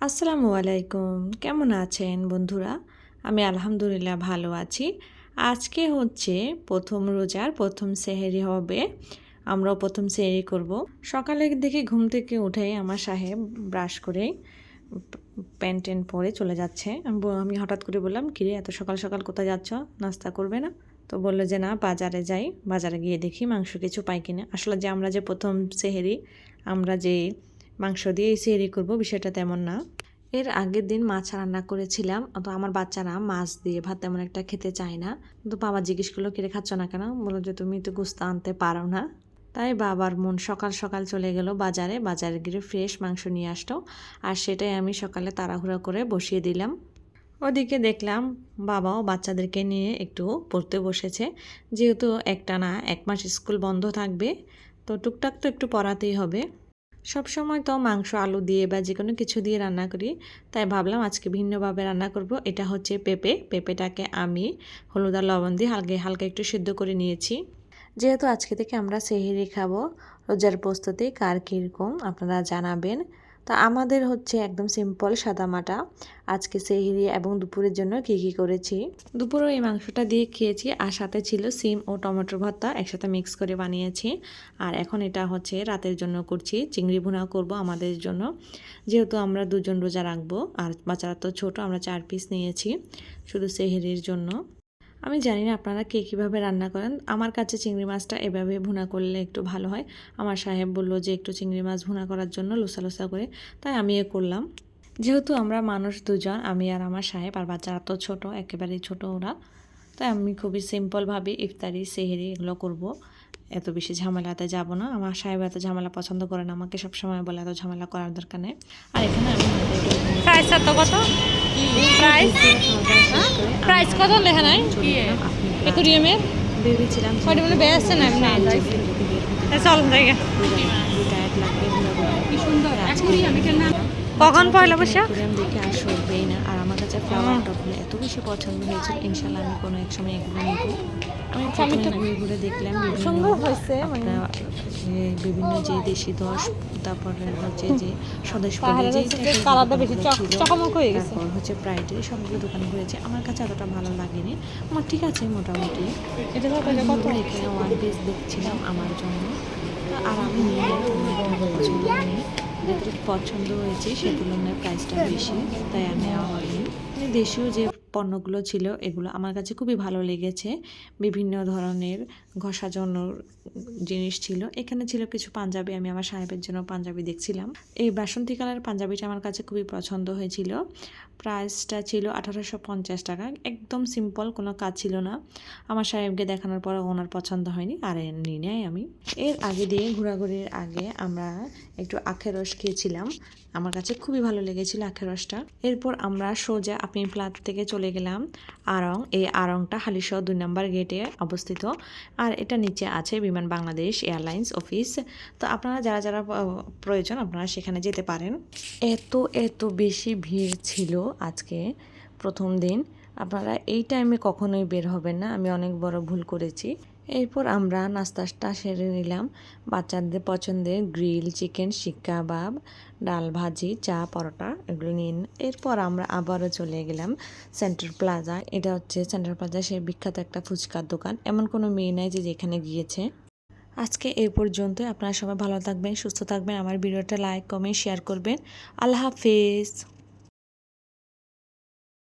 আসসালামু আলাইকুম। কেমন আছেন বন্ধুরা? আমি আলহামদুলিল্লাহ ভালো আছি। আজকে হচ্ছে প্রথম রোজার প্রথম সেহেরি হবে। আমরাও প্রথম সেহেরি করব। সকালের দিকে ঘুম থেকে উঠে আমার সাহেব ব্রাশ করে প্যান্ট ট্যান্ট পরে চলে যাচ্ছে। আমি হঠাৎ করে বললাম, কিরে, এত সকাল সকাল কোথায় যাচ্ছ? নাস্তা করবে না? তো বলল যে, না, বাজারে যাই। বাজারে গিয়ে দেখি মাংস কিছু পাই কিনা। আসলে যে আমরা যে প্রথম সেহেরি, আমরা যে মাংস দিয়ে সেহেরি করব, বিষয়টা তেমন না। এর আগের দিন মাছ রান্না করেছিলাম, তো আমার বাচ্চারা মাছ দিয়ে ভাত তেমন একটা খেতে চায় না। কিন্তু বাবা জিজ্ঞেস করল, কিরে, খাচ্ছ না কেন? বলল যে, তুমি তো গুস্তা আনতে পারো না। তাই বাবার মন সকাল সকাল চলে গেল বাজারে। বাজারে গিয়ে ফ্রেশ মাংস নিয়ে আসতো আর সেটাই আমি সকালে তাড়াহুড়া করে বসিয়ে দিলাম। ওদিকে দেখলাম বাবাও বাচ্চাদেরকে নিয়ে একটু পড়তে বসেছে। যেহেতু একটা না, এক মাস স্কুল বন্ধ থাকবে, তো টুকটাক তো একটু পড়াতেই হবে। সব সময় তো মাংস, আলু দিয়ে বা যে কোনো কিছু দিয়ে রান্না করি। তাই ভাবলাম আজকে ভিন্নভাবে রান্না করব। এটা হচ্ছে পেঁপে। পেঁপেটাকে আমি হলুদ আর লবণ দিয়ে হালকা হালকা একটু সিদ্ধ করে নিয়েছি। যেহেতু আজকে থেকে আমরা সেহেরি খাব। রোজার প্রস্তুতি কার কীরকম আপনারা জানাবেন। তো আমাদের হচ্ছে একদম সিম্পল সাদামাটা আজকে সেহেরি এবং দুপুরের জন্য কী কী করেছি? দুপুরে এই মাংসটা দিয়ে খেয়েছি আর সাথে ছিল সিম ও টমেটোর ভর্তা, একসাথে মিক্স করে বানিয়েছি। আর এখন এটা হচ্ছে রাতের জন্য করছি, চিংড়ি ভুনা করব আমাদের জন্য। যেহেতু আমরা দুজন রোজা রাখব আর বাচ্চারা তো ছোট, আমরা চার পিস নিয়েছি শুধু সেহেরির জন্য। আমি জানি না আপনারা কে কীভাবে রান্না করেন। আমার কাছে চিংড়ি মাছটা এভাবে ভুনা করলে একটু ভালো হয়। আমার সাহেব বলল যে একটু চিংড়ি মাছ ভুনা করার জন্য লোসা লোসা করে। তাই আমি এ করলাম। যেহেতু আমরা মানুষ দুজন, আমি আর আমার সাহেব আর বাচ্চারা তো ছোটো, একেবারেই ছোটো ওরা। তাই আমি খুবই সিম্পলভাবে ইফতারি, সেহেরি এগুলো করব। এত বেশি ঝামেলাতে যাব না। আমার সাহেব এত ঝামেলা পছন্দ করে না আমাকে সবসময় বলে এত ঝামেলা করার দরকার নেই। আর এখানে আমি প্রাইস কত কত? প্রাইস প্রাইস কত লেখা নাই একুরিয়ামের ভেবেছিলাম ওইটা বলে বেসছে না? এমনি চল জায়গা কি সুন্দর একুরিয়ামে কখন পয়লা বৈশাখ? দেখে আর ফ্লাওয়ার টপগুলো এত বেশি পছন্দ হয়েছিল ইনশাল্লাহ আমি কোনো এক সময় এগুলো নিব। আমি প্রথমে ঘুরে ঘুরে দেখলাম বিভিন্ন হয়েছে মানে বিভিন্ন যে দেশি দশ তারপরে হচ্ছে যে স্বদেশ হয়ে তারপর হচ্ছে প্রাইডের সবগুলো দোকান ঘুরেছে। আমার কাছে এতটা ভালো লাগেনি। আমার ঠিক আছে মোটামুটি। এটা ওয়ান পিস দেখছিলাম আমার জন্য। আর আমি নিয়ে পছন্দ হয়নি যেগুলো পছন্দ হয়েছে সেগুলোর প্রাইসটা বেশি তাই আর নেওয়া হয়নি। মানে দেশীয় যে পণ্যগুলো ছিল, এগুলো আমার কাছে খুবই ভালো লেগেছে। বিভিন্ন ধরনের জন্যর জিনিস ছিল। এখানে ছিল কিছু পাঞ্জাবি, আমি আমার সাহেবের জন্য পাঞ্জাবি দেখছিলাম। এই বাসন্তী কালার পাঞ্জাবিটা আমার কাছে খুবই পছন্দ হয়েছিল। প্রাইসটা ছিল আঠারোশো পঞ্চাশ টাকা। একদম সিম্পল কোনো কাজ ছিল না। আমার সাহেবকে দেখানোর পর ওনার পছন্দ হয়নি, আর নিয়ে নেয় আমি। এর আগে দিয়ে ঘোরাঘুরির আগে আমরা একটু আখের রস খেয়েছিলাম। আমার কাছে খুবই ভালো লেগেছিল আখের রসটা। এরপর আমরা সোজা আপনি প্লাট থেকে চলে গেলাম। আরং, এই আরংটা হালিশহ দুই নম্বর গেটে অবস্থিত। আর এটা নিচে আছে বিমান বাংলাদেশ এয়ারলাইন্স অফিস। তো আপনারা যারা যারা প্রয়োজন আপনারা সেখানে যেতে পারেন। এত এত বেশি ভিড় ছিল আজকে প্রথম দিন। আপনারা এই টাইমে কখনোই বের হবেন না। আমি অনেক বড় ভুল করেছি। এরপর আমরা নাস্তাটা সেরে নিলাম। বাচ্চাদের পছন্দের গ্রিল, চিকেন শিক কাবাব ডাল ভাজি, চা, পরোটা, এগুলো নিন। এরপর আমরা আবারও চলে গেলাম সেন্টার প্লাজা। এটা হচ্ছে সেন্টার প্লাজা সেই বিখ্যাত একটা ফুচকার দোকান। এমন কোনো মেয়ে নাই যে যেখানে গিয়েছে। আজকে এই পর্যন্ত আপনারা সবাই ভালো থাকবেন, সুস্থ থাকবেন। আমার ভিডিওটা লাইক, কমেন্ট, শেয়ার করবেন। আল্লাহ হাফেজ।